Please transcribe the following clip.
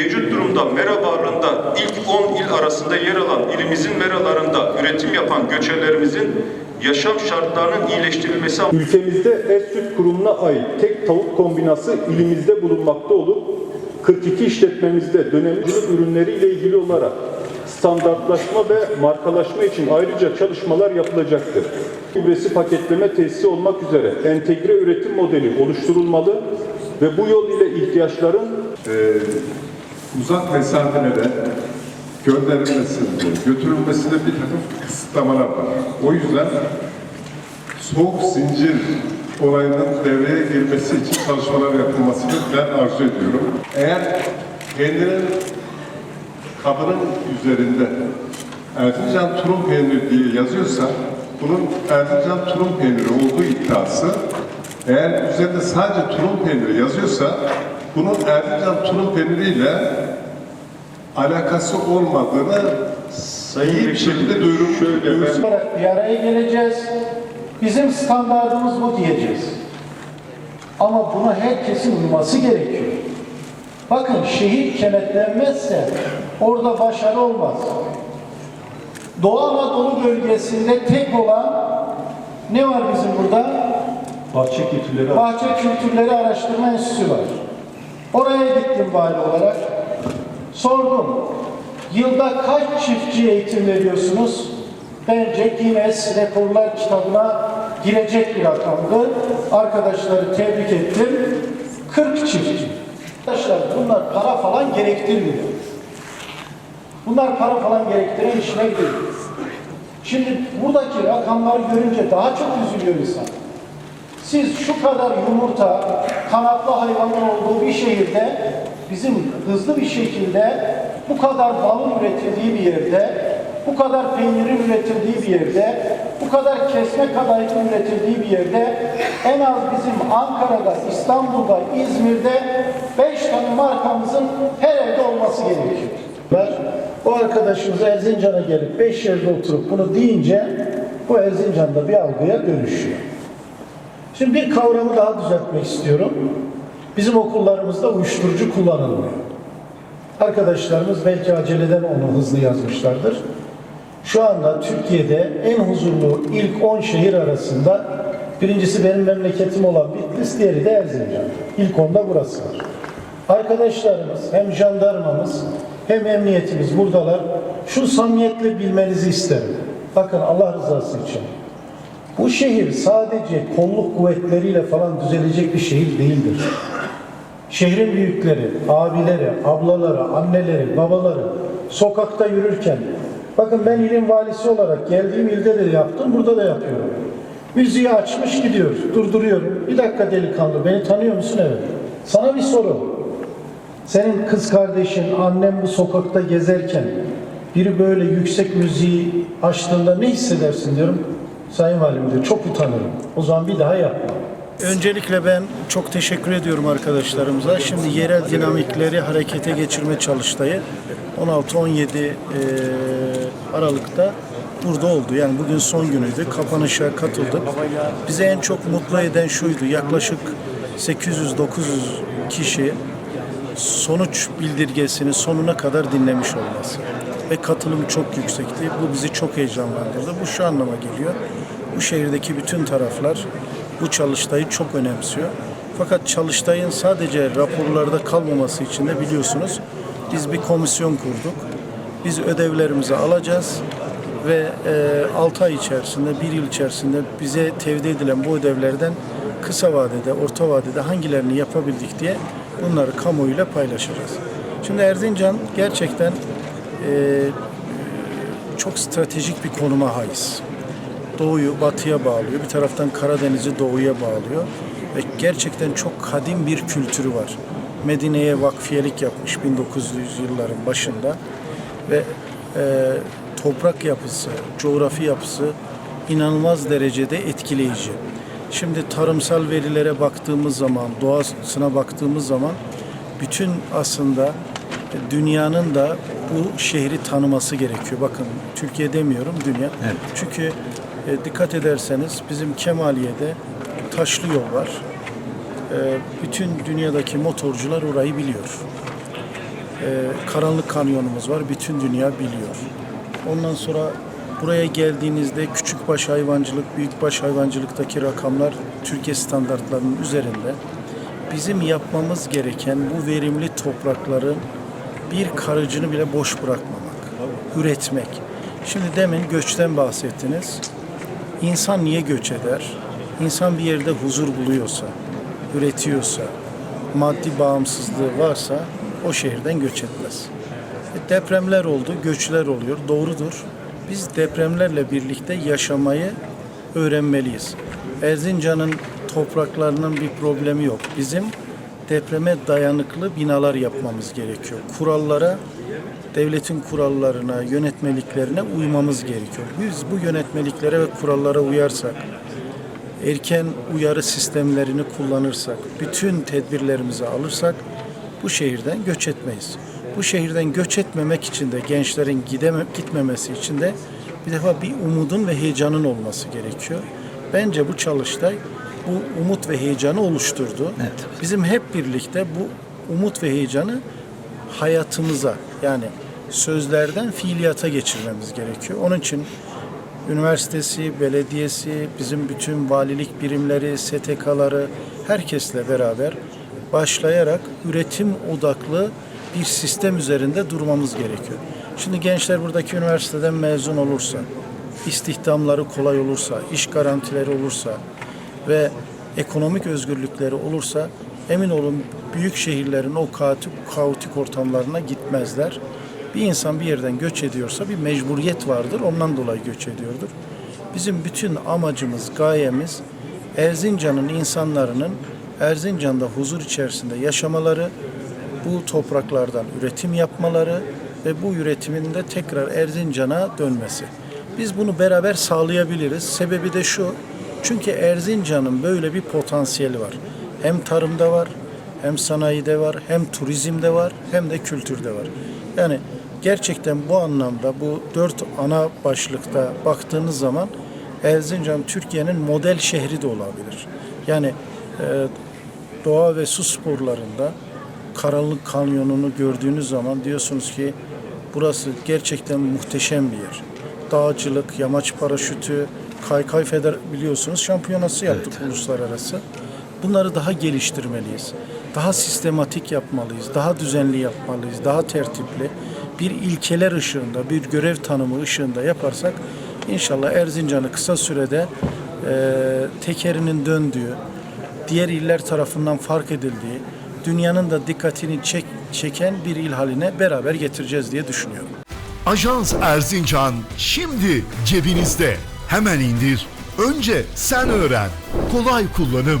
Mevcut durumda mera bağrında ilk 10 il arasında yer alan ilimizin meralarında üretim yapan göçerlerimizin yaşam şartlarının iyileştirilmesi Ülkemizde et süt kurumuna ait tek tavuk kombinası ilimizde bulunmakta olup 42 işletmemizde dönemcilik ürünleri ile ilgili olarak standartlaşma ve markalaşma için ayrıca çalışmalar yapılacaktır. Gübresi paketleme tesisi olmak üzere entegre üretim modeli oluşturulmalı ve bu yol ile ihtiyaçların e, uzak mesafelere gönderilmesinde, götürülmesinde bir takım kısıtlamalar var. O yüzden soğuk zincir olayının devreye girmesi için çalışmalar yapılmasını ben arzu ediyorum. Eğer peynirin kabının üzerinde Erzincan tulum peyniri diye yazıyorsa bunun Erzincan tulum peyniri olduğu iddiası eğer üzerinde sadece tulum peyniri yazıyorsa bunun Erzincan tulum peyniriyle alakası olmadığını iyi bir şekilde duyurmuş. duyurmuş. olarak bir araya geleceğiz. Bizim standartımız bu diyeceğiz. Ama buna herkesin uyması gerekiyor. Bakın şehir kenetlenmezse orada başarı olmaz. Doğu Anadolu bölgesinde tek olan ne var bizim burada? bahçe kültürleri Bahçe Kültürleri Araştırma Enstitüsü var. Oraya gittim vali olarak. Sordum. Yılda kaç çiftçi eğitim veriyorsunuz? Bence Guinness Rekorlar kitabına girecek bir rakamdı. Arkadaşları tebrik ettim. 40 çiftçi. Arkadaşlar bunlar para falan gerektirmiyor. Bunlar para falan gerektiren işler değil. Şimdi buradaki rakamları görünce daha çok üzülüyor insan. Siz şu kadar yumurta, kanatlı hayvanın olduğu bir şehirde bizim hızlı bir şekilde bu kadar balın üretildiği bir yerde, bu kadar peynirin üretildiği bir yerde, bu kadar kesme kadayıfın üretildiği bir yerde en az bizim Ankara'da, İstanbul'da, İzmir'de 5 tane markamızın her evde olması gerekiyor. Ben o arkadaşımız Erzincan'a gelip 5 yerde oturup bunu deyince bu Erzincan'da bir algıya dönüşüyor. Şimdi bir kavramı daha düzeltmek istiyorum. Bizim okullarımızda uyuşturucu kullanılmıyor. Arkadaşlarımız belki aceleden onu hızlı yazmışlardır. Şu anda Türkiye'de en huzurlu ilk 10 şehir arasında birincisi benim memleketim olan Bitlis, diğeri de Erzincan. İlk onda burası var. Arkadaşlarımız hem jandarmamız hem emniyetimiz buradalar. Şu samimiyetle bilmenizi isterim. Bakın Allah rızası için. Bu şehir sadece kolluk kuvvetleriyle falan düzelecek bir şehir değildir. Şehrin büyükleri, abileri, ablaları, anneleri, babaları sokakta yürürken bakın ben ilin valisi olarak geldiğim ilde de yaptım, burada da yapıyorum. Müziği açmış gidiyor, durduruyorum. Bir dakika delikanlı, beni tanıyor musun? Evet. Sana bir soru. Senin kız kardeşin, annem bu sokakta gezerken biri böyle yüksek müziği açtığında ne hissedersin diyorum. Sayın Valim diyor, çok utanırım. O zaman bir daha yapma. Öncelikle ben çok teşekkür ediyorum arkadaşlarımıza. Şimdi yerel dinamikleri harekete geçirme çalıştayı 16-17 eee, Aralık'ta burada oldu. Yani bugün son günüydü. Kapanışa katıldık. Bize en çok mutlu eden şuydu. Yaklaşık 800-900 kişi sonuç bildirgesini sonuna kadar dinlemiş olması. Ve katılım çok yüksekti. Bu bizi çok heyecanlandırdı. Bu şu anlama geliyor. Bu şehirdeki bütün taraflar bu çalıştayı çok önemsiyor. Fakat çalıştayın sadece raporlarda kalmaması için de biliyorsunuz biz bir komisyon kurduk. Biz ödevlerimizi alacağız ve e, 6 ay içerisinde, bir yıl içerisinde bize tevdi edilen bu ödevlerden kısa vadede, orta vadede hangilerini yapabildik diye bunları kamuoyuyla paylaşacağız. Şimdi Erzincan gerçekten e, çok stratejik bir konuma haiz. Doğuyu batıya bağlıyor, bir taraftan Karadeniz'i doğuya bağlıyor ve gerçekten çok kadim bir kültürü var. Medine'ye vakfiyelik yapmış 1900 yılların başında ve e, toprak yapısı, coğrafi yapısı inanılmaz derecede etkileyici. Şimdi tarımsal verilere baktığımız zaman, doğasına baktığımız zaman bütün aslında dünyanın da bu şehri tanıması gerekiyor. Bakın Türkiye demiyorum, dünya. Çünkü e, dikkat ederseniz bizim Kemaliye'de taşlı yol var. E, bütün dünyadaki motorcular orayı biliyor. Karanlık Kanyonumuz var. Bütün dünya biliyor. Ondan sonra buraya geldiğinizde küçükbaş hayvancılık, büyükbaş hayvancılıktaki rakamlar Türkiye standartlarının üzerinde. Bizim yapmamız gereken bu verimli toprakların bir karıcını bile boş bırakmamak, üretmek. Şimdi demin göçten bahsettiniz. İnsan niye göç eder? İnsan bir yerde huzur buluyorsa, üretiyorsa, maddi bağımsızlığı varsa o şehirden göç etmez. E, Depremler oldu, göçler oluyor. Doğrudur. Biz depremlerle birlikte yaşamayı öğrenmeliyiz. Erzincan'ın topraklarının bir problemi yok. Bizim depreme dayanıklı binalar yapmamız gerekiyor. Kurallara, devletin kurallarına, yönetmeliklerine uymamız gerekiyor. Biz bu yönetmeliklere ve kurallara uyarsak, erken uyarı sistemlerini kullanırsak, bütün tedbirlerimizi alırsak bu şehirden göç etmeyiz. Bu şehirden göç etmemek için de gençlerin gideme, gitmemesi için de bir defa bir umudun ve heyecanın olması gerekiyor. Bence bu çalıştay bu umut ve heyecanı oluşturdu. Bizim hep birlikte bu umut ve heyecanı hayatımıza yani sözlerden fiiliyata geçirmemiz gerekiyor. Onun için üniversitesi, belediyesi, bizim bütün valilik birimleri, STK'ları herkesle beraber başlayarak üretim odaklı bir sistem üzerinde durmamız gerekiyor. Şimdi gençler buradaki üniversiteden mezun olursa, istihdamları kolay olursa, iş garantileri olursa ve ekonomik özgürlükleri olursa emin olun büyük şehirlerin o kaotik, kaotik ortamlarına gitmezler. Bir insan bir yerden göç ediyorsa bir mecburiyet vardır. Ondan dolayı göç ediyordur. Bizim bütün amacımız, gayemiz Erzincan'ın insanların Erzincan'da huzur içerisinde yaşamaları, bu topraklardan üretim yapmaları ve bu üretimin de tekrar Erzincan'a dönmesi. Biz bunu beraber sağlayabiliriz. Sebebi de şu. Çünkü Erzincan'ın böyle bir potansiyeli var. Hem tarımda var, hem sanayide var, hem turizmde var, hem de kültürde var. Yani gerçekten bu anlamda bu dört ana başlıkta baktığınız zaman Erzincan Türkiye'nin model şehri de olabilir. Yani e, doğa ve su sporlarında Karanlık Kanyonu'nu gördüğünüz zaman diyorsunuz ki burası gerçekten muhteşem bir yer. Dağcılık, yamaç paraşütü, kaykay feder biliyorsunuz şampiyonası yaptık uluslararası. Bunları daha geliştirmeliyiz. Daha sistematik yapmalıyız, daha düzenli yapmalıyız, daha tertipli. Bir ilkeler ışığında, bir görev tanımı ışığında yaparsak inşallah Erzincan'ı kısa sürede e, tekerinin döndüğü, diğer iller tarafından fark edildiği, dünyanın da dikkatini çek, çeken bir il haline beraber getireceğiz diye düşünüyorum. Ajans Erzincan şimdi cebinizde. Hemen indir. Önce sen öğren. Kolay kullanım.